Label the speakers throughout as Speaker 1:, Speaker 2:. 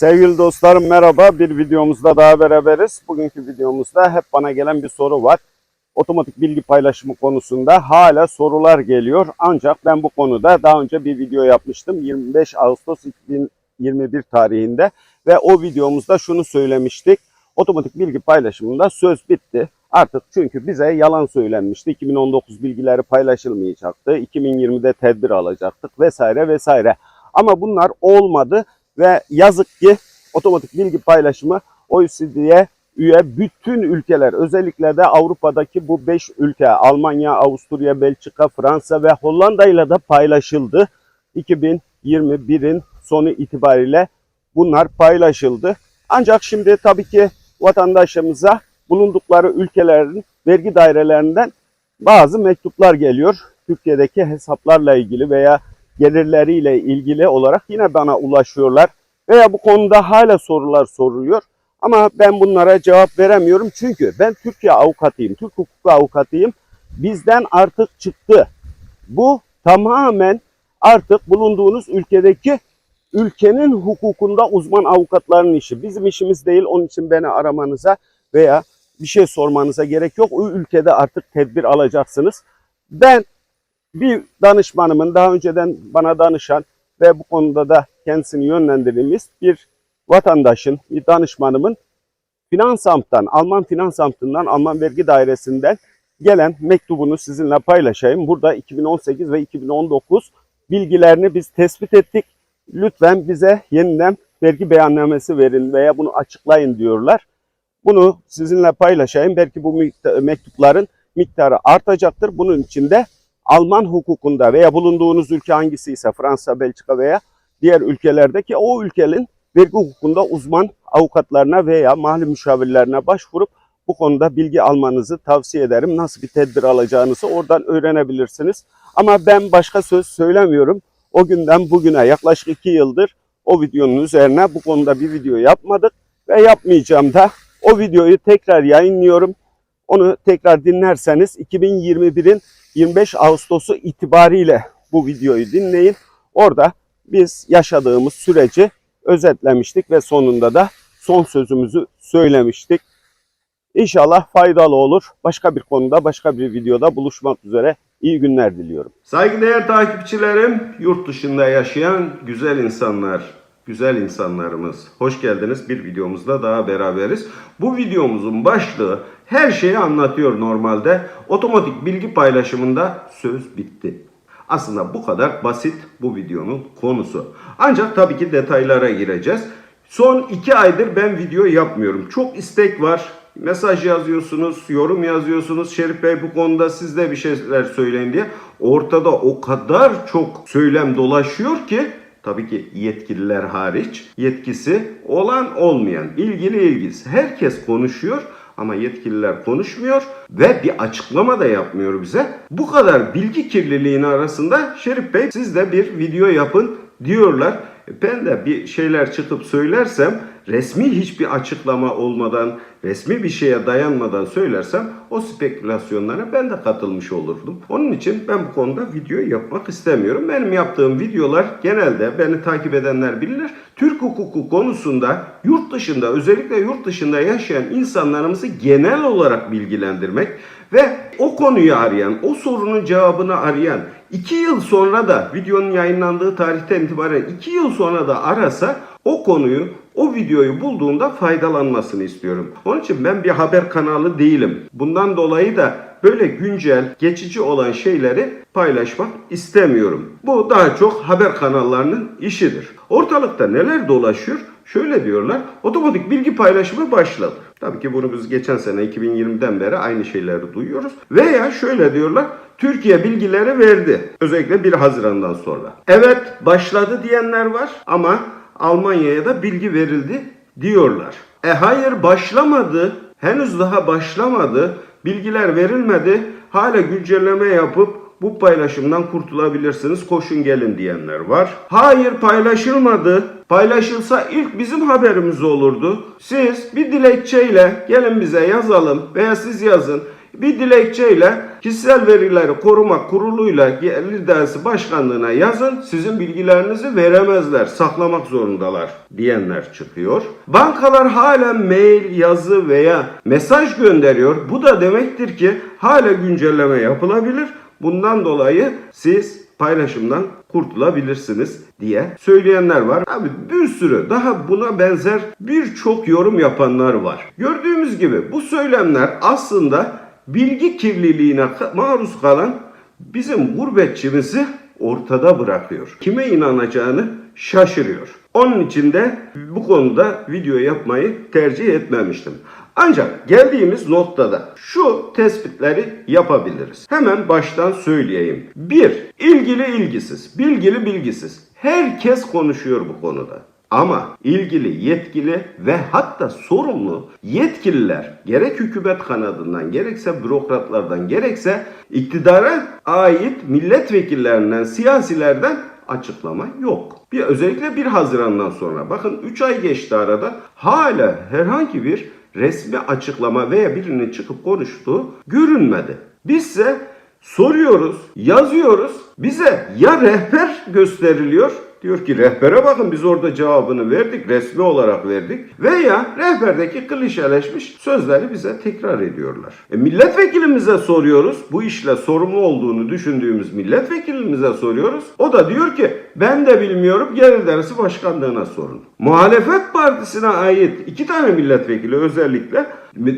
Speaker 1: Sevgili dostlarım merhaba. Bir videomuzda daha beraberiz. Bugünkü videomuzda hep bana gelen bir soru var. Otomatik bilgi paylaşımı konusunda hala sorular geliyor. Ancak ben bu konuda daha önce bir video yapmıştım. 25 Ağustos 2021 tarihinde ve o videomuzda şunu söylemiştik. Otomatik bilgi paylaşımında söz bitti. Artık çünkü bize yalan söylenmişti. 2019 bilgileri paylaşılmayacaktı. 2020'de tedbir alacaktık vesaire vesaire. Ama bunlar olmadı ve yazık ki otomatik bilgi paylaşımı OECD'ye üye bütün ülkeler özellikle de Avrupa'daki bu 5 ülke Almanya, Avusturya, Belçika, Fransa ve Hollanda ile de paylaşıldı. 2021'in sonu itibariyle bunlar paylaşıldı. Ancak şimdi tabii ki vatandaşımıza bulundukları ülkelerin vergi dairelerinden bazı mektuplar geliyor. Türkiye'deki hesaplarla ilgili veya gelirleriyle ilgili olarak yine bana ulaşıyorlar. Veya bu konuda hala sorular soruluyor. Ama ben bunlara cevap veremiyorum. Çünkü ben Türkiye avukatıyım, Türk hukuku avukatıyım. Bizden artık çıktı. Bu tamamen artık bulunduğunuz ülkedeki ülkenin hukukunda uzman avukatların işi. Bizim işimiz değil. Onun için beni aramanıza veya bir şey sormanıza gerek yok. O ülkede artık tedbir alacaksınız. Ben bir danışmanımın daha önceden bana danışan ve bu konuda da kendisini yönlendirdiğimiz bir vatandaşın, bir danışmanımın Finansamt'tan, Alman Finansamt'ından, Alman Vergi Dairesi'nden gelen mektubunu sizinle paylaşayım. Burada 2018 ve 2019 bilgilerini biz tespit ettik. Lütfen bize yeniden vergi beyannamesi verin veya bunu açıklayın diyorlar. Bunu sizinle paylaşayım. Belki bu mektupların miktarı artacaktır. Bunun için de Alman hukukunda veya bulunduğunuz ülke hangisi ise Fransa, Belçika veya diğer ülkelerdeki o ülkenin vergi hukukunda uzman avukatlarına veya mali müşavirlerine başvurup bu konuda bilgi almanızı tavsiye ederim. Nasıl bir tedbir alacağınızı oradan öğrenebilirsiniz. Ama ben başka söz söylemiyorum. O günden bugüne yaklaşık iki yıldır o videonun üzerine bu konuda bir video yapmadık ve yapmayacağım da o videoyu tekrar yayınlıyorum. Onu tekrar dinlerseniz 2021'in 25 Ağustos'u itibariyle bu videoyu dinleyin. Orada biz yaşadığımız süreci özetlemiştik ve sonunda da son sözümüzü söylemiştik. İnşallah faydalı olur. Başka bir konuda, başka bir videoda buluşmak üzere. İyi günler diliyorum.
Speaker 2: Saygıdeğer takipçilerim, yurt dışında yaşayan güzel insanlar, güzel insanlarımız. Hoş geldiniz. Bir videomuzda daha beraberiz. Bu videomuzun başlığı her şeyi anlatıyor normalde. Otomatik bilgi paylaşımında söz bitti. Aslında bu kadar basit bu videonun konusu. Ancak tabii ki detaylara gireceğiz. Son iki aydır ben video yapmıyorum. Çok istek var. Mesaj yazıyorsunuz, yorum yazıyorsunuz. Şerif Bey bu konuda siz de bir şeyler söyleyin diye. Ortada o kadar çok söylem dolaşıyor ki tabii ki yetkililer hariç yetkisi olan olmayan, ilgili ilgisiz herkes konuşuyor ama yetkililer konuşmuyor ve bir açıklama da yapmıyor bize. Bu kadar bilgi kirliliğinin arasında Şerif Bey siz de bir video yapın diyorlar. Ben de bir şeyler çıkıp söylersem resmi hiçbir açıklama olmadan, resmi bir şeye dayanmadan söylersem o spekülasyonlara ben de katılmış olurdum. Onun için ben bu konuda video yapmak istemiyorum. Benim yaptığım videolar genelde beni takip edenler bilirler. Türk hukuku konusunda yurt dışında özellikle yurt dışında yaşayan insanlarımızı genel olarak bilgilendirmek ve o konuyu arayan, o sorunun cevabını arayan, 2 yıl sonra da videonun yayınlandığı tarihten itibaren 2 yıl sonra da arasa o konuyu, o videoyu bulduğunda faydalanmasını istiyorum. Onun için ben bir haber kanalı değilim. Bundan dolayı da böyle güncel, geçici olan şeyleri paylaşmak istemiyorum. Bu daha çok haber kanallarının işidir. Ortalıkta neler dolaşıyor? Şöyle diyorlar, otomatik bilgi paylaşımı başladı. Tabii ki bunu biz geçen sene 2020'den beri aynı şeyleri duyuyoruz. Veya şöyle diyorlar, Türkiye bilgileri verdi. Özellikle 1 Haziran'dan sonra. Evet başladı diyenler var ama Almanya'ya da bilgi verildi diyorlar. E hayır başlamadı. Henüz daha başlamadı. Bilgiler verilmedi. Hala güncelleme yapıp bu paylaşımdan kurtulabilirsiniz. Koşun gelin diyenler var. Hayır paylaşılmadı. Paylaşılsa ilk bizim haberimiz olurdu. Siz bir dilekçeyle gelin bize yazalım veya siz yazın. Bir dilekçeyle kişisel verileri koruma kuruluyla gelir dersi başkanlığına yazın. Sizin bilgilerinizi veremezler, saklamak zorundalar diyenler çıkıyor. Bankalar halen mail, yazı veya mesaj gönderiyor. Bu da demektir ki hala güncelleme yapılabilir. Bundan dolayı siz paylaşımdan kurtulabilirsiniz diye söyleyenler var. Abi bir sürü daha buna benzer birçok yorum yapanlar var. Gördüğümüz gibi bu söylemler aslında bilgi kirliliğine maruz kalan bizim gurbetçimizi ortada bırakıyor. Kime inanacağını şaşırıyor. Onun için de bu konuda video yapmayı tercih etmemiştim. Ancak geldiğimiz noktada şu tespitleri yapabiliriz. Hemen baştan söyleyeyim. 1. İlgili ilgisiz, bilgili bilgisiz. Herkes konuşuyor bu konuda. Ama ilgili, yetkili ve hatta sorumlu yetkililer gerek hükümet kanadından gerekse bürokratlardan gerekse iktidara ait milletvekillerinden, siyasilerden açıklama yok. Bir özellikle 1 Haziran'dan sonra bakın 3 ay geçti aradan hala herhangi bir resmi açıklama veya birinin çıkıp konuştuğu görünmedi. Bizse soruyoruz, yazıyoruz. Bize ya rehber gösteriliyor Diyor ki rehbere bakın biz orada cevabını verdik, resmi olarak verdik. Veya rehberdeki klişeleşmiş sözleri bize tekrar ediyorlar. E, milletvekilimize soruyoruz. Bu işle sorumlu olduğunu düşündüğümüz milletvekilimize soruyoruz. O da diyor ki ben de bilmiyorum gelir dersi başkanlığına sorun. Muhalefet partisine ait iki tane milletvekili özellikle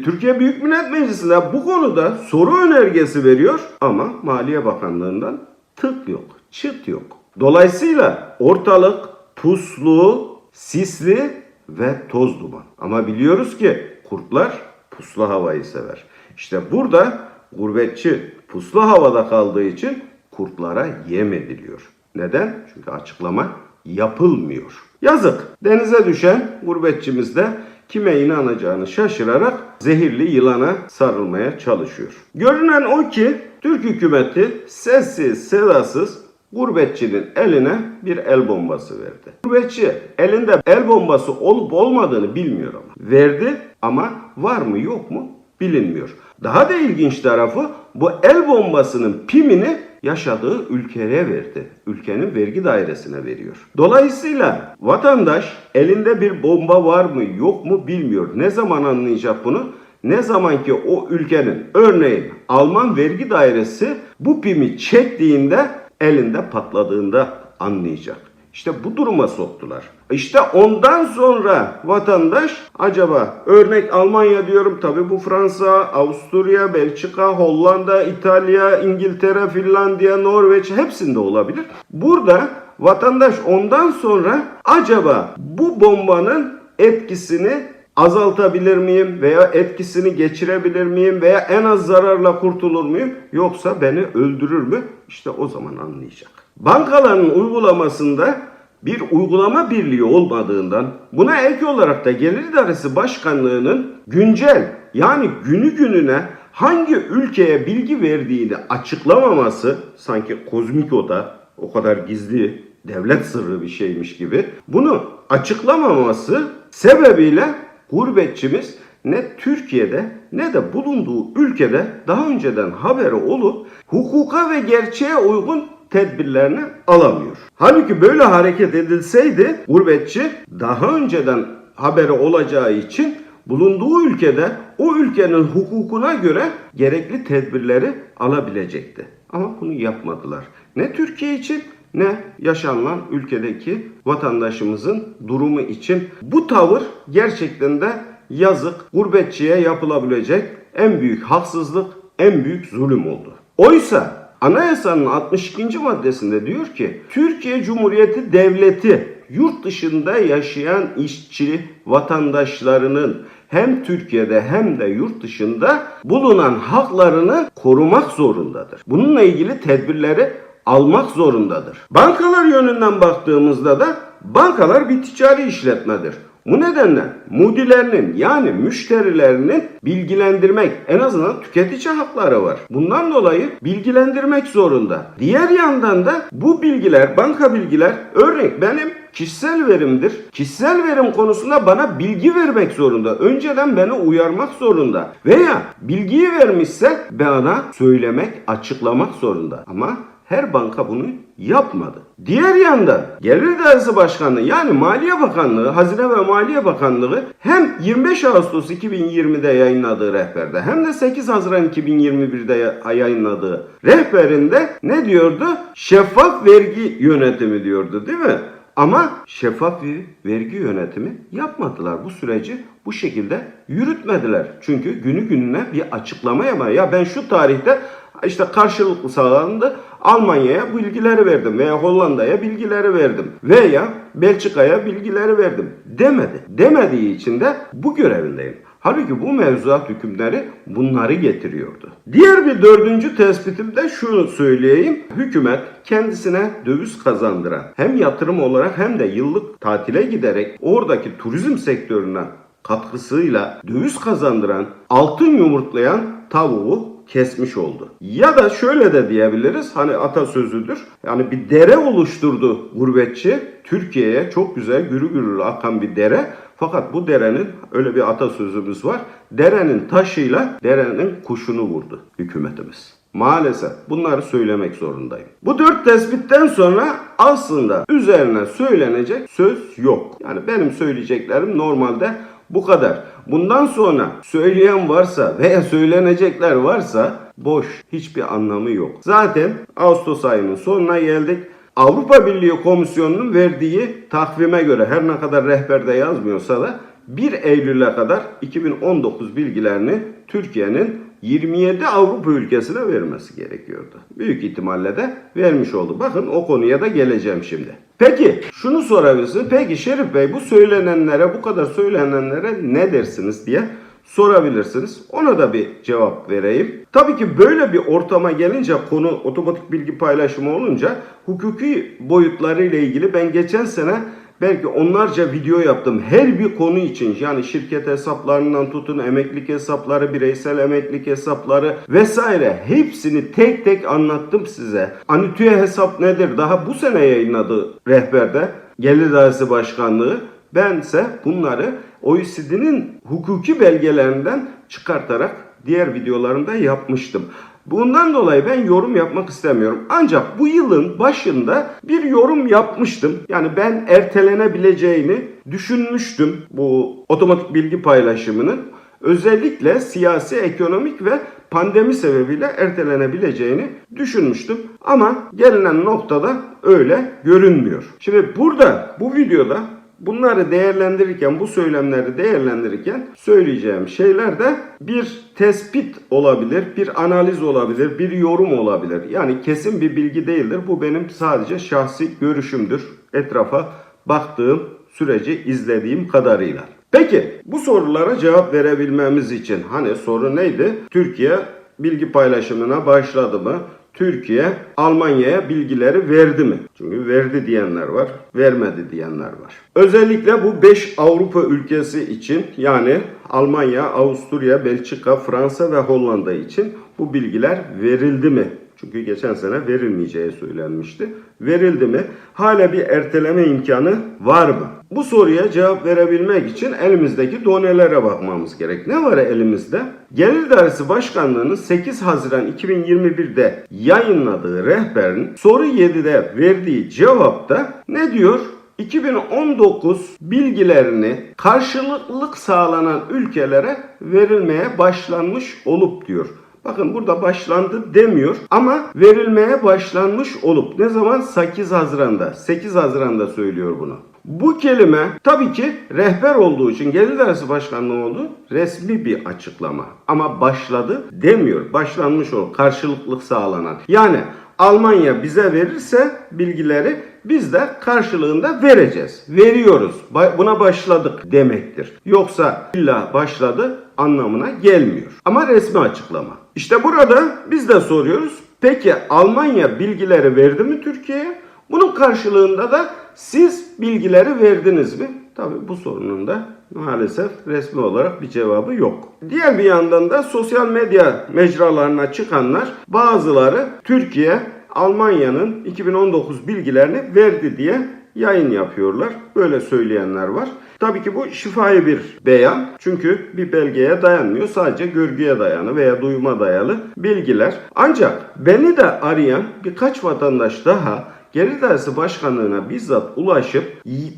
Speaker 2: Türkiye Büyük Millet Meclisi'ne bu konuda soru önergesi veriyor ama Maliye Bakanlığı'ndan tık yok, çıt yok. Dolayısıyla ortalık puslu, sisli ve toz duman. Ama biliyoruz ki kurtlar puslu havayı sever. İşte burada gurbetçi puslu havada kaldığı için kurtlara yem ediliyor. Neden? Çünkü açıklama yapılmıyor. Yazık. Denize düşen gurbetçimiz de kime inanacağını şaşırarak zehirli yılana sarılmaya çalışıyor. Görünen o ki Türk hükümeti sessiz sedasız gurbetçinin eline bir el bombası verdi. Gurbetçi elinde el bombası olup olmadığını bilmiyor ama. Verdi ama var mı yok mu bilinmiyor. Daha da ilginç tarafı bu el bombasının pimini yaşadığı ülkeye verdi. Ülkenin vergi dairesine veriyor. Dolayısıyla vatandaş elinde bir bomba var mı yok mu bilmiyor. Ne zaman anlayacak bunu? Ne zaman ki o ülkenin örneğin Alman vergi dairesi bu pimi çektiğinde elinde patladığında anlayacak. İşte bu duruma soktular. İşte ondan sonra vatandaş acaba örnek Almanya diyorum tabi bu Fransa, Avusturya, Belçika, Hollanda, İtalya, İngiltere, Finlandiya, Norveç hepsinde olabilir. Burada vatandaş ondan sonra acaba bu bombanın etkisini azaltabilir miyim veya etkisini geçirebilir miyim veya en az zararla kurtulur muyum yoksa beni öldürür mü? İşte o zaman anlayacak. Bankaların uygulamasında bir uygulama birliği olmadığından buna ek olarak da Gelir İdaresi Başkanlığı'nın güncel yani günü gününe hangi ülkeye bilgi verdiğini açıklamaması sanki kozmik oda o kadar gizli devlet sırrı bir şeymiş gibi bunu açıklamaması sebebiyle gurbetçimiz ne Türkiye'de ne de bulunduğu ülkede daha önceden haberi olup hukuka ve gerçeğe uygun tedbirlerini alamıyor. Halbuki böyle hareket edilseydi gurbetçi daha önceden haberi olacağı için bulunduğu ülkede o ülkenin hukukuna göre gerekli tedbirleri alabilecekti. Ama bunu yapmadılar. Ne Türkiye için ne yaşanılan ülkedeki vatandaşımızın durumu için bu tavır gerçekten de yazık gurbetçiye yapılabilecek en büyük haksızlık, en büyük zulüm oldu. Oysa Anayasanın 62. maddesinde diyor ki Türkiye Cumhuriyeti Devleti yurt dışında yaşayan işçi vatandaşlarının hem Türkiye'de hem de yurt dışında bulunan haklarını korumak zorundadır. Bununla ilgili tedbirleri almak zorundadır. Bankalar yönünden baktığımızda da bankalar bir ticari işletmedir. Bu nedenle mudilerinin yani müşterilerinin bilgilendirmek en azından tüketici hakları var. Bundan dolayı bilgilendirmek zorunda. Diğer yandan da bu bilgiler, banka bilgiler örnek benim kişisel verimdir. Kişisel verim konusunda bana bilgi vermek zorunda. Önceden beni uyarmak zorunda. Veya bilgiyi vermişse bana söylemek, açıklamak zorunda. Ama her banka bunu yapmadı. Diğer yandan Gelir İdaresi Başkanlığı yani Maliye Bakanlığı, Hazine ve Maliye Bakanlığı hem 25 Ağustos 2020'de yayınladığı rehberde hem de 8 Haziran 2021'de ya- yayınladığı rehberinde ne diyordu? Şeffaf vergi yönetimi diyordu değil mi? Ama şeffaf bir vergi yönetimi yapmadılar. Bu süreci bu şekilde yürütmediler. Çünkü günü gününe bir açıklama yapar. Ya ben şu tarihte işte karşılıklı sağlandı Almanya'ya bilgileri verdim veya Hollanda'ya bilgileri verdim veya Belçika'ya bilgileri verdim demedi. Demediği için de bu görevindeyim. Halbuki bu mevzuat hükümleri bunları getiriyordu. Diğer bir dördüncü tespitim de şunu söyleyeyim. Hükümet kendisine döviz kazandıran hem yatırım olarak hem de yıllık tatile giderek oradaki turizm sektörüne katkısıyla döviz kazandıran, altın yumurtlayan tavuğu kesmiş oldu. Ya da şöyle de diyebiliriz hani atasözüdür. Yani bir dere oluşturdu gurbetçi Türkiye'ye çok güzel gürü gürü akan bir dere. Fakat bu derenin öyle bir atasözümüz var. Derenin taşıyla derenin kuşunu vurdu hükümetimiz. Maalesef bunları söylemek zorundayım. Bu dört tespitten sonra aslında üzerine söylenecek söz yok. Yani benim söyleyeceklerim normalde bu kadar. Bundan sonra söyleyen varsa veya söylenecekler varsa boş, hiçbir anlamı yok. Zaten Ağustos ayının sonuna geldik. Avrupa Birliği Komisyonu'nun verdiği takvime göre her ne kadar rehberde yazmıyorsa da 1 Eylül'e kadar 2019 bilgilerini Türkiye'nin 27 Avrupa ülkesine vermesi gerekiyordu. Büyük ihtimalle de vermiş oldu. Bakın o konuya da geleceğim şimdi. Peki şunu sorabilirsiniz. Peki Şerif Bey bu söylenenlere bu kadar söylenenlere ne dersiniz diye sorabilirsiniz. Ona da bir cevap vereyim. Tabii ki böyle bir ortama gelince konu otomatik bilgi paylaşımı olunca hukuki boyutlarıyla ilgili ben geçen sene belki onlarca video yaptım. Her bir konu için yani şirket hesaplarından tutun emeklilik hesapları, bireysel emeklilik hesapları vesaire hepsini tek tek anlattım size. Anütüye hesap nedir? Daha bu sene yayınladı rehberde Gelir Dairesi Başkanlığı. Bense bunları OECD'nin hukuki belgelerinden çıkartarak diğer videolarımda yapmıştım. Bundan dolayı ben yorum yapmak istemiyorum. Ancak bu yılın başında bir yorum yapmıştım. Yani ben ertelenebileceğini düşünmüştüm bu otomatik bilgi paylaşımının. Özellikle siyasi, ekonomik ve pandemi sebebiyle ertelenebileceğini düşünmüştüm. Ama gelinen noktada öyle görünmüyor. Şimdi burada bu videoda Bunları değerlendirirken, bu söylemleri değerlendirirken söyleyeceğim şeyler de bir tespit olabilir, bir analiz olabilir, bir yorum olabilir. Yani kesin bir bilgi değildir. Bu benim sadece şahsi görüşümdür. Etrafa baktığım süreci izlediğim kadarıyla. Peki bu sorulara cevap verebilmemiz için hani soru neydi? Türkiye bilgi paylaşımına başladı mı? Türkiye Almanya'ya bilgileri verdi mi? Çünkü verdi diyenler var, vermedi diyenler var. Özellikle bu 5 Avrupa ülkesi için yani Almanya, Avusturya, Belçika, Fransa ve Hollanda için bu bilgiler verildi mi? Çünkü geçen sene verilmeyeceği söylenmişti. Verildi mi? Hala bir erteleme imkanı var mı? Bu soruya cevap verebilmek için elimizdeki donelere bakmamız gerek. Ne var elimizde? Gelir Dairesi Başkanlığı'nın 8 Haziran 2021'de yayınladığı rehberin soru 7'de verdiği cevapta ne diyor? 2019 bilgilerini karşılıklılık sağlanan ülkelere verilmeye başlanmış olup diyor. Bakın burada başlandı demiyor ama verilmeye başlanmış olup ne zaman 8 Haziran'da 8 Haziran'da söylüyor bunu. Bu kelime tabii ki rehber olduğu için Gelir Dairesi Başkanlığı olduğu resmi bir açıklama. Ama başladı demiyor. Başlanmış olup karşılıklılık sağlanan. Yani Almanya bize verirse bilgileri biz de karşılığında vereceğiz. Veriyoruz. Buna başladık demektir. Yoksa illa başladı anlamına gelmiyor. Ama resmi açıklama. İşte burada biz de soruyoruz. Peki Almanya bilgileri verdi mi Türkiye'ye? Bunun karşılığında da siz bilgileri verdiniz mi? tabi bu sorunun da maalesef resmi olarak bir cevabı yok. Diğer bir yandan da sosyal medya mecralarına çıkanlar bazıları Türkiye Almanya'nın 2019 bilgilerini verdi diye yayın yapıyorlar. Böyle söyleyenler var. Tabii ki bu şifai bir beyan. Çünkü bir belgeye dayanmıyor. Sadece görgüye dayanı veya duyuma dayalı bilgiler. Ancak beni de arayan birkaç vatandaş daha Gelir Dersi Başkanlığı'na bizzat ulaşıp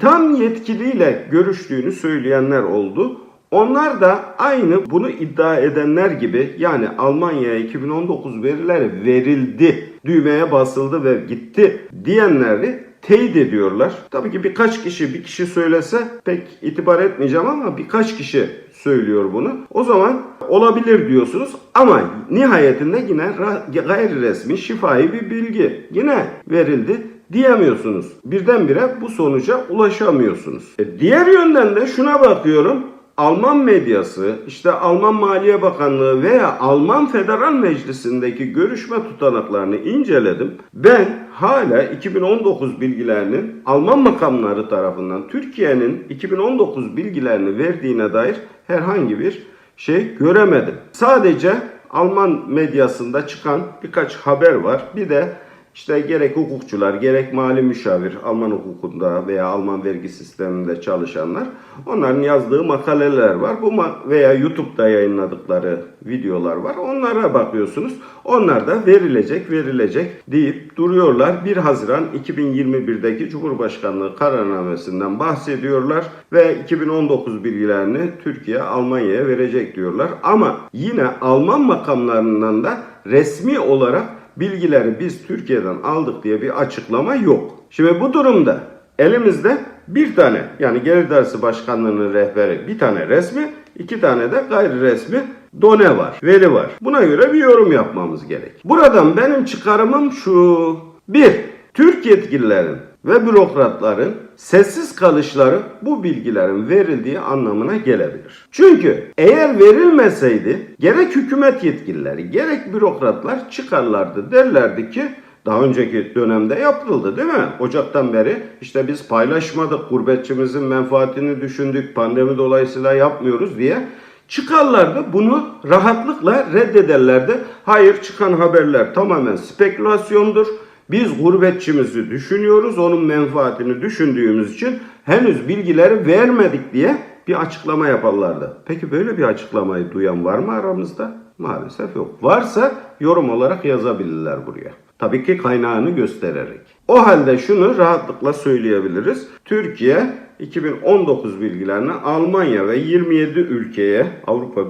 Speaker 2: tam yetkiliyle görüştüğünü söyleyenler oldu. Onlar da aynı bunu iddia edenler gibi yani Almanya'ya 2019 verileri verildi, düğmeye basıldı ve gitti diyenleri teyit ediyorlar. Tabii ki birkaç kişi bir kişi söylese pek itibar etmeyeceğim ama birkaç kişi söylüyor bunu. O zaman olabilir diyorsunuz ama nihayetinde yine gayri resmi şifai bir bilgi yine verildi diyemiyorsunuz. Birdenbire bu sonuca ulaşamıyorsunuz. E, diğer yönden de şuna bakıyorum. Alman medyası, işte Alman Maliye Bakanlığı veya Alman Federal Meclisi'ndeki görüşme tutanaklarını inceledim. Ben hala 2019 bilgilerinin Alman makamları tarafından Türkiye'nin 2019 bilgilerini verdiğine dair herhangi bir şey göremedim. Sadece Alman medyasında çıkan birkaç haber var. Bir de işte gerek hukukçular, gerek mali müşavir, Alman hukukunda veya Alman vergi sisteminde çalışanlar, onların yazdığı makaleler var. Bu ma- veya YouTube'da yayınladıkları videolar var. Onlara bakıyorsunuz. Onlar da verilecek, verilecek deyip duruyorlar. 1 Haziran 2021'deki Cumhurbaşkanlığı kararnamesinden bahsediyorlar ve 2019 bilgilerini Türkiye Almanya'ya verecek diyorlar. Ama yine Alman makamlarından da resmi olarak bilgileri biz Türkiye'den aldık diye bir açıklama yok. Şimdi bu durumda elimizde bir tane yani Gelir Dersi Başkanlığı'nın rehberi bir tane resmi, iki tane de gayri resmi done var, veri var. Buna göre bir yorum yapmamız gerek. Buradan benim çıkarımım şu. Bir, Türk yetkililerin ve bürokratların sessiz kalışları bu bilgilerin verildiği anlamına gelebilir. Çünkü eğer verilmeseydi gerek hükümet yetkilileri gerek bürokratlar çıkarlardı derlerdi ki daha önceki dönemde yapıldı değil mi? Ocaktan beri işte biz paylaşmadık, gurbetçimizin menfaatini düşündük, pandemi dolayısıyla yapmıyoruz diye çıkarlardı. Bunu rahatlıkla reddederlerdi. Hayır çıkan haberler tamamen spekülasyondur. Biz gurbetçimizi düşünüyoruz, onun menfaatini düşündüğümüz için henüz bilgileri vermedik diye bir açıklama yaparlardı. Peki böyle bir açıklamayı duyan var mı aramızda? Maalesef yok. Varsa yorum olarak yazabilirler buraya. Tabii ki kaynağını göstererek. O halde şunu rahatlıkla söyleyebiliriz. Türkiye 2019 bilgilerini Almanya ve 27 ülkeye Avrupa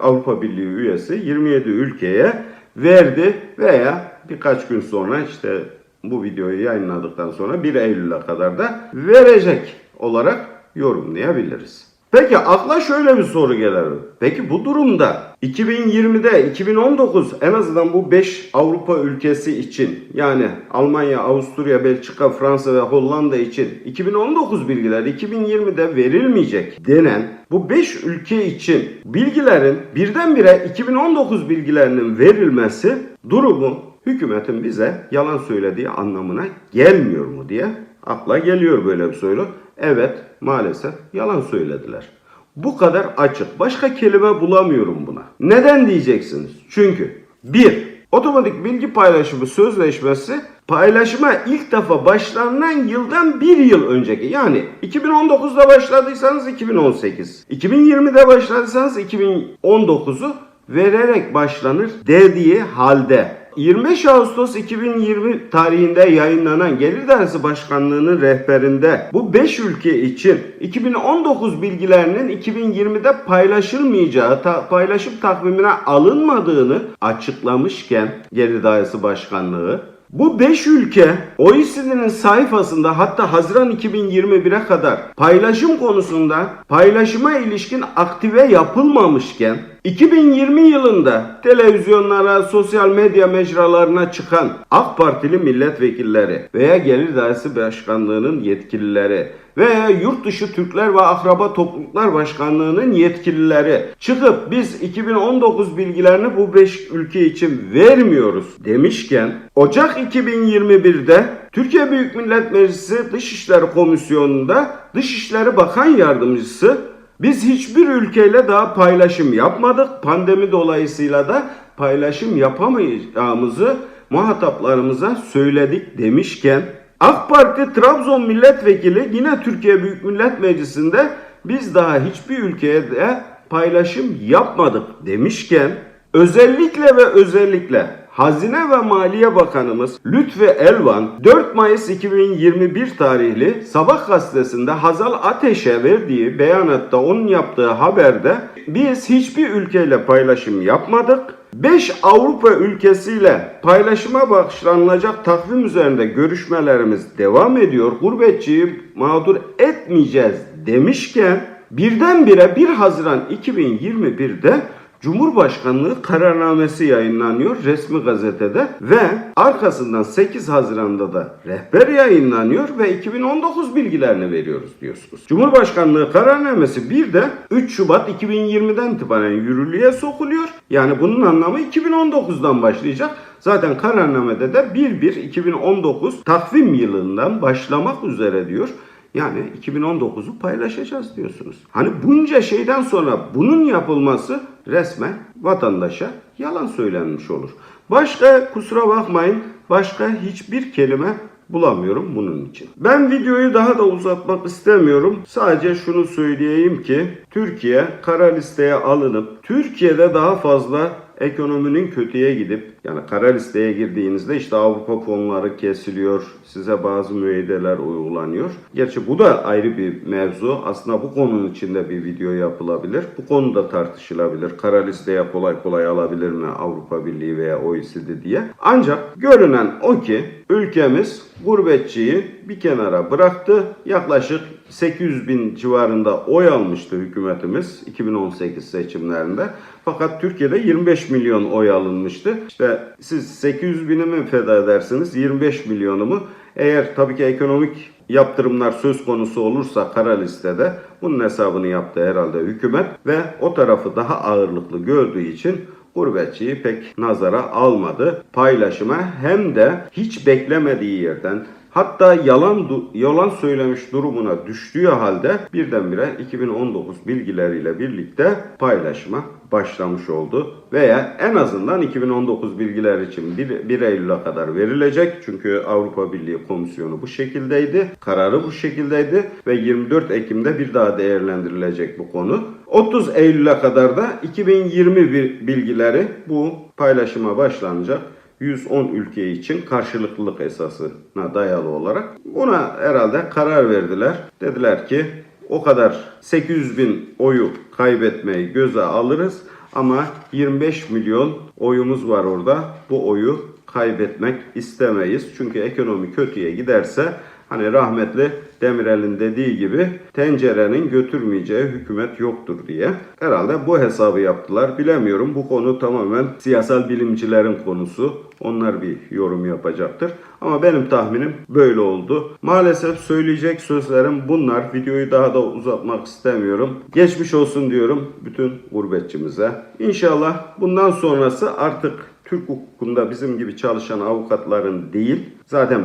Speaker 2: Avrupa Birliği üyesi 27 ülkeye verdi veya birkaç gün sonra işte bu videoyu yayınladıktan sonra 1 Eylül'e kadar da verecek olarak yorumlayabiliriz. Peki akla şöyle bir soru gelir. Peki bu durumda 2020'de 2019 en azından bu 5 Avrupa ülkesi için yani Almanya, Avusturya, Belçika, Fransa ve Hollanda için 2019 bilgiler 2020'de verilmeyecek denen bu 5 ülke için bilgilerin birdenbire 2019 bilgilerinin verilmesi durumu hükümetin bize yalan söylediği anlamına gelmiyor mu diye akla geliyor böyle bir soru. Evet maalesef yalan söylediler. Bu kadar açık. Başka kelime bulamıyorum buna. Neden diyeceksiniz? Çünkü bir, otomatik bilgi paylaşımı sözleşmesi paylaşıma ilk defa başlanan yıldan bir yıl önceki yani 2019'da başladıysanız 2018, 2020'de başladıysanız 2019'u vererek başlanır dediği halde 25 Ağustos 2020 tarihinde yayınlanan Gelir Dersi Başkanlığı'nın rehberinde bu 5 ülke için 2019 bilgilerinin 2020'de paylaşılmayacağı, ta- paylaşım takvimine alınmadığını açıklamışken Gelir Dersi Başkanlığı bu 5 ülke OECD'nin sayfasında hatta Haziran 2021'e kadar paylaşım konusunda paylaşıma ilişkin aktive yapılmamışken 2020 yılında televizyonlara, sosyal medya mecralarına çıkan AK Partili milletvekilleri veya Gelir Dairesi Başkanlığı'nın yetkilileri veya Yurt Dışı Türkler ve Akraba Topluluklar Başkanlığı'nın yetkilileri çıkıp biz 2019 bilgilerini bu 5 ülke için vermiyoruz demişken Ocak 2021'de Türkiye Büyük Millet Meclisi Dışişleri Komisyonu'nda Dışişleri Bakan Yardımcısı biz hiçbir ülkeyle daha paylaşım yapmadık. Pandemi dolayısıyla da paylaşım yapamayacağımızı muhataplarımıza söyledik demişken AK Parti Trabzon Milletvekili yine Türkiye Büyük Millet Meclisi'nde biz daha hiçbir ülkeye de paylaşım yapmadık demişken özellikle ve özellikle Hazine ve Maliye Bakanımız Lütfi Elvan 4 Mayıs 2021 tarihli Sabah gazetesinde Hazal Ateş'e verdiği beyanatta onun yaptığı haberde biz hiçbir ülkeyle paylaşım yapmadık. 5 Avrupa ülkesiyle paylaşıma başlanılacak takvim üzerinde görüşmelerimiz devam ediyor. Gurbetçiyi mağdur etmeyeceğiz demişken birdenbire 1 Haziran 2021'de Cumhurbaşkanlığı kararnamesi yayınlanıyor resmi gazetede ve arkasından 8 Haziran'da da rehber yayınlanıyor ve 2019 bilgilerini veriyoruz diyorsunuz. Cumhurbaşkanlığı kararnamesi bir de 3 Şubat 2020'den itibaren yürürlüğe sokuluyor. Yani bunun anlamı 2019'dan başlayacak. Zaten kararnamede de 1-1-2019 takvim yılından başlamak üzere diyor. Yani 2019'u paylaşacağız diyorsunuz. Hani bunca şeyden sonra bunun yapılması resmen vatandaşa yalan söylenmiş olur. Başka kusura bakmayın başka hiçbir kelime bulamıyorum bunun için. Ben videoyu daha da uzatmak istemiyorum. Sadece şunu söyleyeyim ki Türkiye kara listeye alınıp Türkiye'de daha fazla ekonominin kötüye gidip yani kara listeye girdiğinizde işte Avrupa fonları kesiliyor, size bazı müeyyideler uygulanıyor. Gerçi bu da ayrı bir mevzu. Aslında bu konunun içinde bir video yapılabilir. Bu konu da tartışılabilir. Kara listeye kolay kolay alabilir mi Avrupa Birliği veya OECD diye. Ancak görünen o ki ülkemiz gurbetçiyi bir kenara bıraktı. Yaklaşık 800 bin civarında oy almıştı hükümetimiz 2018 seçimlerinde. Fakat Türkiye'de 25 milyon oy alınmıştı. İşte siz 800 bini mi feda edersiniz 25 milyonu mu? Eğer tabii ki ekonomik yaptırımlar söz konusu olursa kara listede bunun hesabını yaptı herhalde hükümet ve o tarafı daha ağırlıklı gördüğü için gurbetçiyi pek nazara almadı. Paylaşıma hem de hiç beklemediği yerden Hatta yalan yalan söylemiş durumuna düştüğü halde birdenbire 2019 bilgileriyle birlikte paylaşıma başlamış oldu. Veya en azından 2019 bilgiler için 1, 1 Eylül'e kadar verilecek. Çünkü Avrupa Birliği Komisyonu bu şekildeydi. Kararı bu şekildeydi. Ve 24 Ekim'de bir daha değerlendirilecek bu konu. 30 Eylül'e kadar da 2020 bir- bilgileri bu paylaşıma başlanacak. 110 ülke için karşılıklılık esasına dayalı olarak buna herhalde karar verdiler. Dediler ki o kadar 800 bin oyu kaybetmeyi göze alırız ama 25 milyon oyumuz var orada. Bu oyu kaybetmek istemeyiz. Çünkü ekonomi kötüye giderse hani rahmetli Demirel'in dediği gibi tencerenin götürmeyeceği hükümet yoktur diye. Herhalde bu hesabı yaptılar. Bilemiyorum. Bu konu tamamen siyasal bilimcilerin konusu. Onlar bir yorum yapacaktır. Ama benim tahminim böyle oldu. Maalesef söyleyecek sözlerim bunlar. Videoyu daha da uzatmak istemiyorum. Geçmiş olsun diyorum bütün gurbetçimize. İnşallah bundan sonrası artık Türk hukukunda bizim gibi çalışan avukatların değil, zaten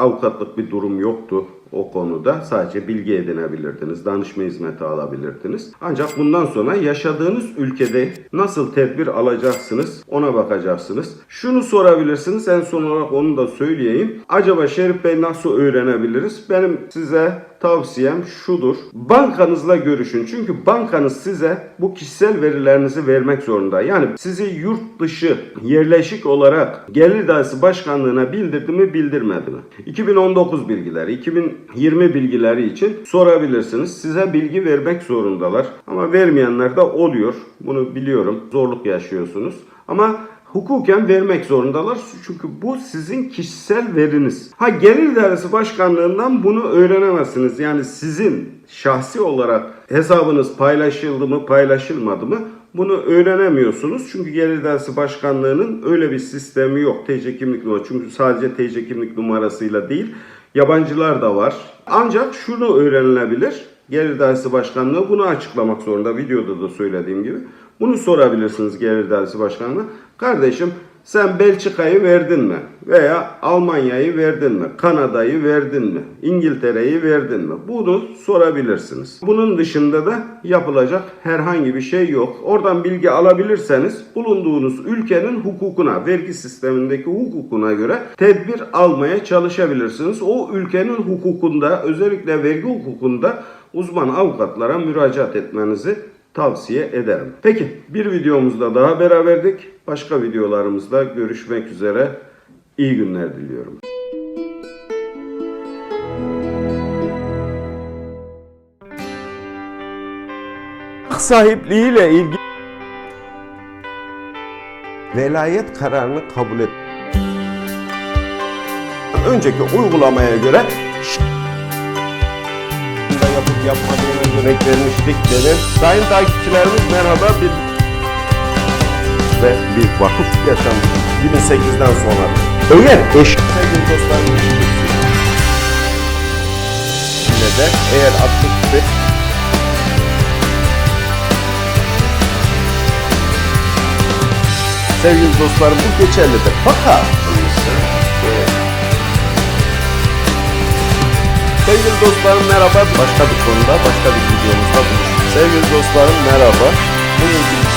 Speaker 2: avukatlık bir durum yoktu o konuda. Sadece bilgi edinebilirdiniz, danışma hizmeti alabilirdiniz. Ancak bundan sonra yaşadığınız ülkede nasıl tedbir alacaksınız ona bakacaksınız. Şunu sorabilirsiniz, en son olarak onu da söyleyeyim. Acaba Şerif Bey nasıl öğrenebiliriz? Benim size tavsiyem şudur. Bankanızla görüşün. Çünkü bankanız size bu kişisel verilerinizi vermek zorunda. Yani sizi yurt dışı yerleşik olarak Gelir Dairesi Başkanlığı'na bildirdi mi bildirmedi mi? 2019 bilgileri, 2020 bilgileri için sorabilirsiniz. Size bilgi vermek zorundalar. Ama vermeyenler de oluyor. Bunu biliyorum. Zorluk yaşıyorsunuz. Ama hukuken vermek zorundalar. Çünkü bu sizin kişisel veriniz. Ha Gelir Dairesi Başkanlığından bunu öğrenemezsiniz. Yani sizin şahsi olarak hesabınız paylaşıldı mı paylaşılmadı mı bunu öğrenemiyorsunuz. Çünkü Gelir Dairesi Başkanlığı'nın öyle bir sistemi yok. TC kimlik numarası. Çünkü sadece TC kimlik numarasıyla değil yabancılar da var. Ancak şunu öğrenilebilir. Gelir Dairesi Başkanlığı bunu açıklamak zorunda. Videoda da söylediğim gibi. Bunu sorabilirsiniz Gelir Dairesi Başkanı'na. Kardeşim Sen Belçika'yı verdin mi? Veya Almanya'yı verdin mi? Kanada'yı verdin mi? İngiltere'yi verdin mi? Bunu sorabilirsiniz. Bunun dışında da yapılacak herhangi bir şey yok. Oradan bilgi alabilirseniz bulunduğunuz ülkenin hukukuna, vergi sistemindeki hukukuna göre tedbir almaya çalışabilirsiniz. O ülkenin hukukunda, özellikle vergi hukukunda uzman avukatlara müracaat etmenizi tavsiye ederim. Peki bir videomuzda daha beraberdik. Başka videolarımızda görüşmek üzere. İyi günler diliyorum. Sahipliğiyle ilgili velayet kararını kabul et. Önceki uygulamaya göre örnek vermiştik dedi. Sayın takipçilerimiz merhaba bir ve bir vakıf yaşandı 2008'den sonra. Eğer eş sevgili dostlarım yine de eğer aktif bir Sevgili dostlarım bu geçerlidir. Fakat Sevgili dostlarım merhaba. Başka bir konuda, başka bir videomuzda buluşuruz. Sevgili dostlarım merhaba. Bugünkü